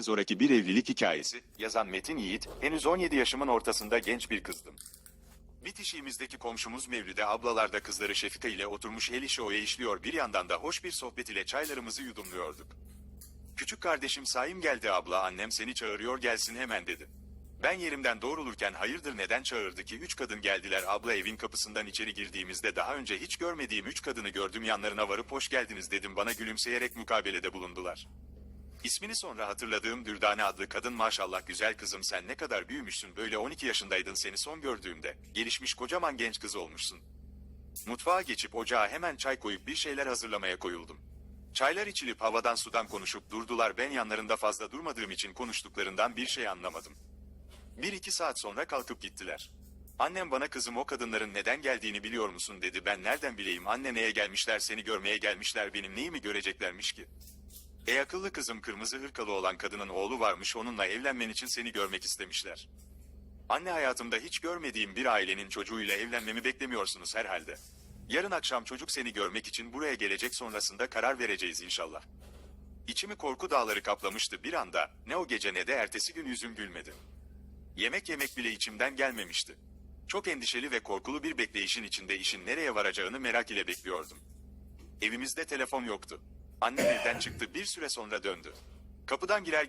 Zoraki bir evlilik hikayesi, yazan Metin Yiğit, henüz 17 yaşımın ortasında genç bir kızdım. Bitişiğimizdeki komşumuz Mevlüde ablalarda kızları Şefika ile oturmuş el işi oya işliyor bir yandan da hoş bir sohbet ile çaylarımızı yudumluyorduk. Küçük kardeşim Saim geldi abla annem seni çağırıyor gelsin hemen dedi. Ben yerimden doğrulurken hayırdır neden çağırdı ki üç kadın geldiler abla evin kapısından içeri girdiğimizde daha önce hiç görmediğim üç kadını gördüm yanlarına varıp hoş geldiniz dedim bana gülümseyerek mukabelede bulundular. İsmini sonra hatırladığım Dürdane adlı kadın maşallah güzel kızım sen ne kadar büyümüşsün böyle 12 yaşındaydın seni son gördüğümde. Gelişmiş kocaman genç kız olmuşsun. Mutfağa geçip ocağa hemen çay koyup bir şeyler hazırlamaya koyuldum. Çaylar içilip havadan sudan konuşup durdular ben yanlarında fazla durmadığım için konuştuklarından bir şey anlamadım. Bir iki saat sonra kalkıp gittiler. Annem bana kızım o kadınların neden geldiğini biliyor musun dedi ben nereden bileyim anne neye gelmişler seni görmeye gelmişler benim neyimi göreceklermiş ki. Ey akıllı kızım kırmızı hırkalı olan kadının oğlu varmış onunla evlenmen için seni görmek istemişler. Anne hayatımda hiç görmediğim bir ailenin çocuğuyla evlenmemi beklemiyorsunuz herhalde. Yarın akşam çocuk seni görmek için buraya gelecek sonrasında karar vereceğiz inşallah. İçimi korku dağları kaplamıştı bir anda, ne o gece ne de ertesi gün yüzüm gülmedi. Yemek yemek bile içimden gelmemişti. Çok endişeli ve korkulu bir bekleyişin içinde işin nereye varacağını merak ile bekliyordum. Evimizde telefon yoktu. Annem evden çıktı bir süre sonra döndü. Kapıdan girer